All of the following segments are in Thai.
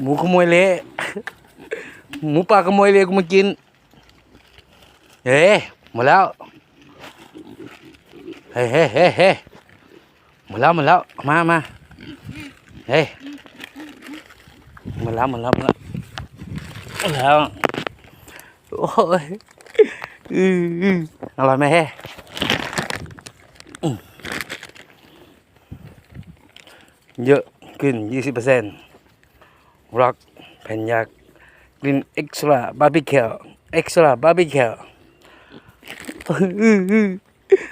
หมูขโมยเละหมูป่าขโมยเละกูมากินเฮ้หมดแล้วเฮ้เฮ้เฮ้เฮ้หมดแล้วหมดแล้วมามาเฮ้หมดแล้วหมดแล้วหมดแล้วมดแล้วโอ้ยอืออร่อยไหมเฮ้เยอะขึ้น20%รั ร็อกแผ่นยากกลิ่นเอ็กซ์ตร้าบาร์บีคิวเอ็กซ์ตร้าบาร์บีคิว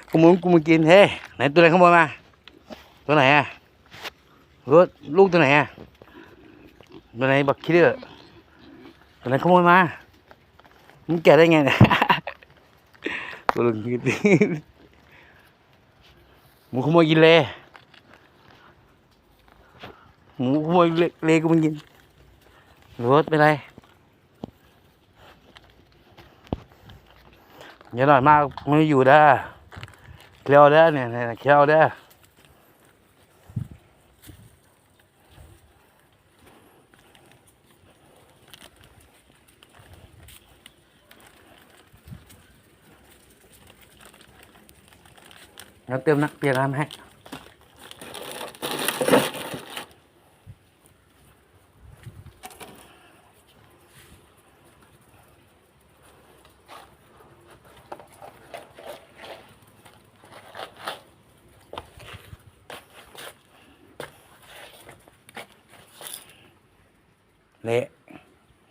กูมึงกูมากินเฮ้ไหนตัวไหนขโมยมาตัวไหนอะรถลูกตัวไหนอะตัวไหนบักคิดเดอร์ตัวไหนขโมยมามึงแกะได้ไงเนี่ยกูลงคิดดิหมูขโมยกินเลยหมูขโมยเลเลกูมึงกิน รถเป็นไรอย่าหน่อยมากไม่อยู่เด้เคี้ยวเด้เนี่ยเนี่ยเคี้ยวเด้อแล้วเติมนักเปียกน้ำให้ 네.